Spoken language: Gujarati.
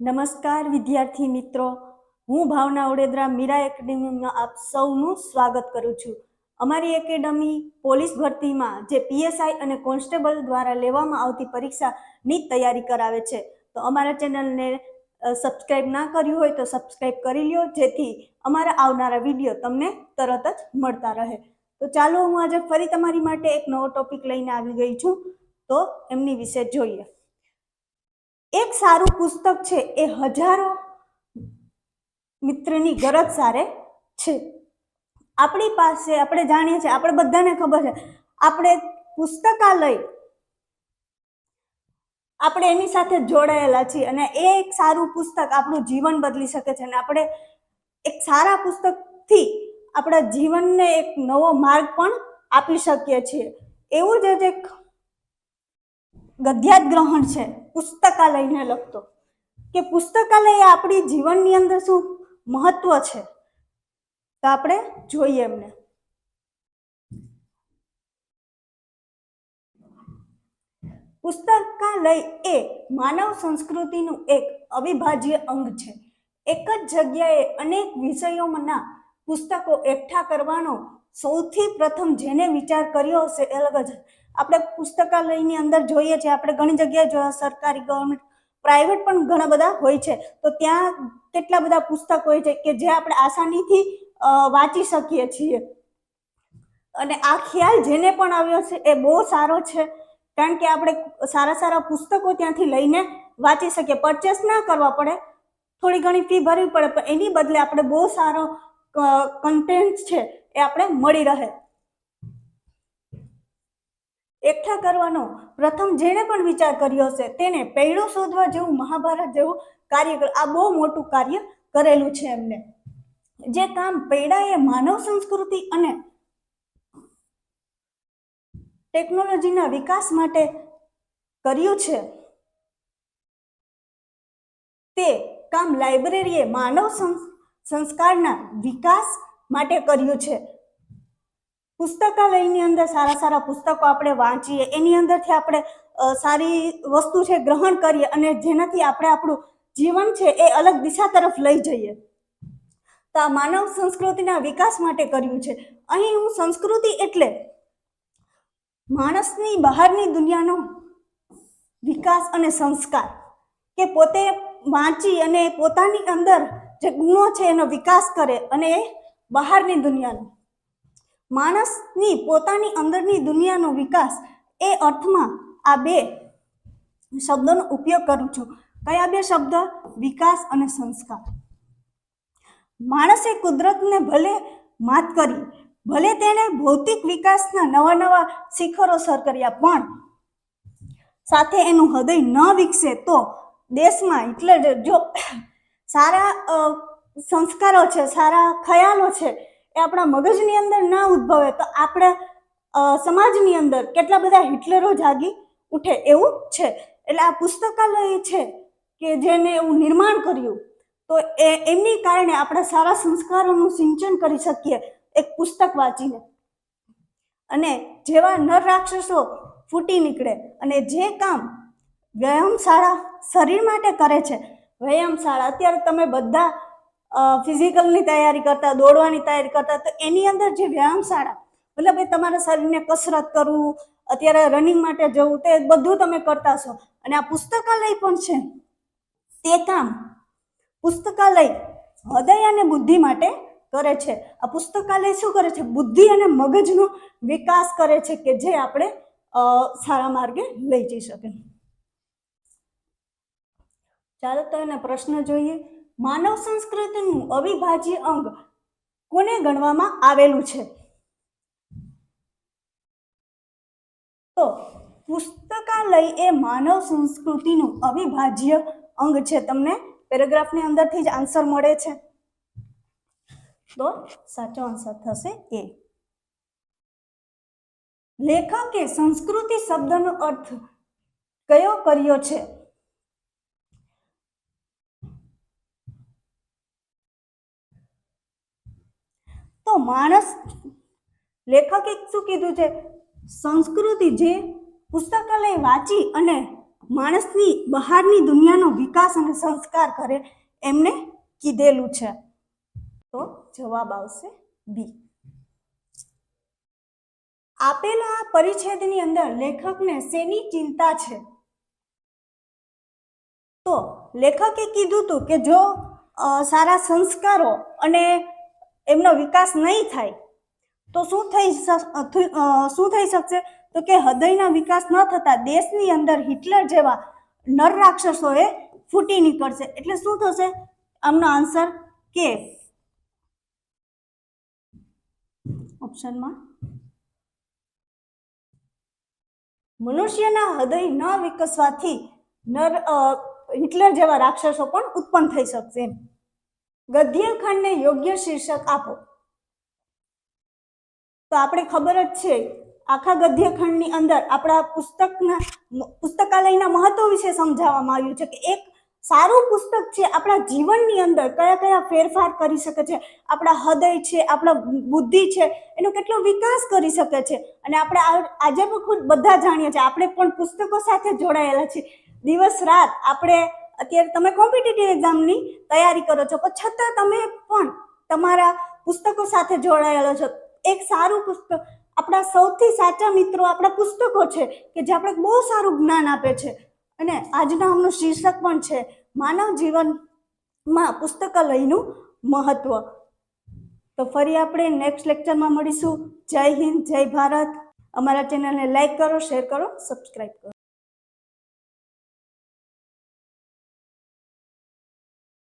નમસ્કાર, વિદ્યાર્થી મિત્રો. હું ભાવના ઓડેદરા, મીરા એકેડેમીમાં આપ સૌનું સ્વાગત કરું છું. અમારી એકેડમી પોલીસ ભરતીમાં જે પીએસઆઈ અને કોન્સ્ટેબલ દ્વારા લેવામાં આવતી પરીક્ષાની તૈયારી કરાવે છે. તો અમારા ચેનલને સબસ્ક્રાઈબ ના કર્યું હોય તો સબસ્ક્રાઈબ કરી લ્યો, જેથી અમારા આવનારા વીડિયો તમને તરત જ મળતા રહે. તો ચાલો, હું આજે ફરી તમારી માટે એક નવો ટોપિક લઈને આવી ગઈ છું. તો એમની વિશે જોઈએ. એક સારું પુસ્તક છે એ હજારો મિત્રની ગરજ સારે છે. આપણી પાસે, આપણે જાણીએ છીએ, આપણે બધાને ખબર છે, આપણે પુસ્તકાલય આપણે એની સાથે જોડાયેલા છીએ અને એ એક સારું પુસ્તક આપણું જીવન બદલી શકે છે અને આપણે એક સારા પુસ્તકથી આપણા જીવનને એક નવો માર્ગ પણ આપી શકીએ છીએ. એવું જ એક ગદ્યાત ગ્રહણ છે. પુસ્તકાલયને લગતો. કે પુસ્તકાલય આપણી જીવનની અંદર શું મહત્વ છે? તો આપણે જોઈએ એમને. પુસ્તકાલય એ માનવ સંસ્કૃતિનું એક અવિભાજ્ય અંગ છે. એક જ જગ્યાએ અનેક વિષયોમાંના પુસ્તકો એકઠા કરવાનો સૌથી પ્રથમ જેને વિચાર કર્યો હશે અલગ જ આપણે પુસ્તકાલયની અંદર જોઈએ છીએ આપણે ઘણી જગ્યાએ સરકારી ગવર્મેન્ટ પ્રાઇવેટ પણ ઘણા બધા હોય છે. તો ત્યાં કેટલા બધા પુસ્તક હોય છે કે જે આપણે આસાનીથી વાંચી શકીએ છીએ. અને આ ખ્યાલ જેને પણ આવ્યો છે એ બહુ સારો છે, કારણ કે આપણે સારા સારા પુસ્તકો ત્યાંથી લઈને વાંચી શકીએ. પરચેસ ના કરવા પડે, થોડી ઘણી ફી ભરવી પડે, પણ એની બદલે આપણે બહુ સારો કન્ટેન્ટ છે એ આપણે મળી રહે. એકઠા કરવાનો પ્રથમ જેણે પણ વિચાર કર્યો હશે તેને પૈડો શોધવા જેવું મહાભારત જેવું કાર્ય આ બહુ મોટું કાર્ય કરેલું છે એમને. જે કામ પૈડાએ માનવ સંસ્કૃતિ અને ટેકનોલોજીના વિકાસ માટે કર્યું છે, તે કામ લાઇબ્રેરીએ માનવ સંસ- સંસ્કારના વિકાસ માટે કર્યું છે. પુસ્તકાલયની અંદર સારા સારા પુસ્તકો આપણે વાંચીએ, એની અંદરથી આપણે સારી વસ્તુ છે ગ્રહણ કરીએ અને જેનાથી આપણે આપણું જીવન છે એ અલગ દિશા તરફ લઈ જઈએ. તો આ માનવ સંસ્કૃતિના વિકાસ માટે કર્યું છે. અહીં હું સંસ્કૃતિ એટલે માણસની બહારની દુનિયાનો વિકાસ અને સંસ્કાર કે પોતે વાંચી અને પોતાની અંદર જે ગુણો છે એનો વિકાસ કરે અને એ બહારની દુનિયાનો માણસની પોતાની અંદરની દુનિયાનો વિકાસ એ અર્થમાં આ બે શબ્દોનો ઉપયોગ કરું છું. કયા બે શબ્દ? વિકાસ અને સંસ્કાર. માણસે કુદરતને ભલે માત કરી, ભલે તેણે ભૌતિક વિકાસના નવા નવા શિખરો સર કર્યા, પણ સાથે એનું હૃદય ન વિકસે તો દેશમાં એટલે જ સારા સંસ્કારો છે, સારા ખ્યાલો છે એ આપણા મગજની અંદર ના ઉદ્ભવે તો આપણે સમાજની અંદર કેટલા બધા હિટલરો જાગી ઉઠે એવું છે. એટલે આ પુસ્તકાલય છે કે જેને એવું નિર્માણ કર્યું, તો એ, એમની કારણે આપણે સારા સંસ્કારોનું સિંચન કરી શકીએ એક પુસ્તક વાંચીને. અને જેવા નર રાક્ષસો ફૂટી નીકળે અને જે કામ વ્યાયામશાળા શરીર માટે કરે છે, વ્યાયામશાળા, અત્યારે તમે બધા ફિઝિકલની તૈયારી કરતા, દોડવાની તૈયારી કરતા, તો એની અંદર જે વ્યાયામશાળા મતલબ એ તમારા શરીરને કસરત કરવું, અત્યારે રનિંગ માટે જવું, તે બધું તમે કરતા છો અને આ પુસ્તકાલય પણ છે. તે કામ પુસ્તકાલય હૃદય અને બુદ્ધિ માટે કરે છે. આ પુસ્તકાલય શું કરે છે? બુદ્ધિ અને મગજનો વિકાસ કરે છે કે જે આપણે સારા માર્ગે લઈ જઈ શકે ચાલો તો એના પ્રશ્ન જોઈએ. માનવ સંસ્કૃતિનું અવિભાજ્ય અંગ કોને ગણવામાં આવેલું છે? તો પુસ્તકાલય એ માનવ સંસ્કૃતિનું અવિભાજ્ય અંગ છે. તમને પેરેગ્રાફની અંદરથી જ આન્સર મળે છે. તો સાચો આન્સર થશે એ. લેખકે સંસ્કૃતિ શબ્દનો અર્થ કયો કર્યો છે? તો માણસ લેખકે શું કીધું છે? સંસ્કૃતિ જે પુસ્તકાલય વાંચી અને માણસની બહારની દુનિયાનો વિકાસ અને સંસ્કાર કરે એમને કીધેલું છે. તો જવાબ આવશે બી. આપેલા પરિચ્છેદની અંદર લેખકને શેની ચિંતા છે? તો લેખકે કીધું હતું કે જો સારા સંસ્કારો અને એમનો વિકાસ નહીં થાય, તો શું થઈ શ- થઈ શકશે? તો કે હૃદયના વિકાસ ન થતા દેશની અંદર હિટલર જેવા નર રાક્ષસોએ ફૂટી નીકળશે. એટલે શું થશે? આમનો આન્સર કે ઓપ્શનમાં મનુષ્યના હૃદય ન વિકસવાથી નર હિટલર જેવા રાક્ષસો પણ ઉત્પન્ન થઈ શકશે. ગદ્યખંડને યોગ્ય શીર્ષક આપો. તો આપણે ખબર જ છે, આખા ગદ્યખંડની અંદર આપણા પુસ્તકના પુસ્તકાલયના મહત્વ વિશે સમજાવવામાં આવ્યું છે કે એક સારું પુસ્તક છે, આપણા જીવનની અંદર કયા કયા ફેરફાર કરી શકે છે, આપણા હૃદય છે, આપણા બુદ્ધિ છે, એનો કેટલો વિકાસ કરી શકે છે. અને આપણે આજે પણ ખુદ બધા જાણીએ છીએ, આપણે પણ પુસ્તકો સાથે જોડાયેલા છીએ. દિવસ રાત આપણે અત્યારે તમે કોમ્પિટિટિવ એક્ઝામની તૈયારી કરો છો. પણ છતાં તમે પણ તમારા પુસ્તકો સાથે જોડાયેલો છો. એક સારું પુસ્તક, આપણા સૌથી સાચા મિત્રો આપણા પુસ્તકો છે કે જે આપણે બહુ સારું જ્ઞાન આપે છે. અને આજના આમનું શીર્ષક પણ છે માનવ જીવનમાં પુસ્તકાલયનું મહત્વ. તો ફરી આપણે નેક્સ્ટ લેક્ચરમાં મળીશું. જય હિન્દ, જય ભારત. અમારા ચેનલને લાઈક કરો શેર કરો સબસ્ક્રાઈબ કરો.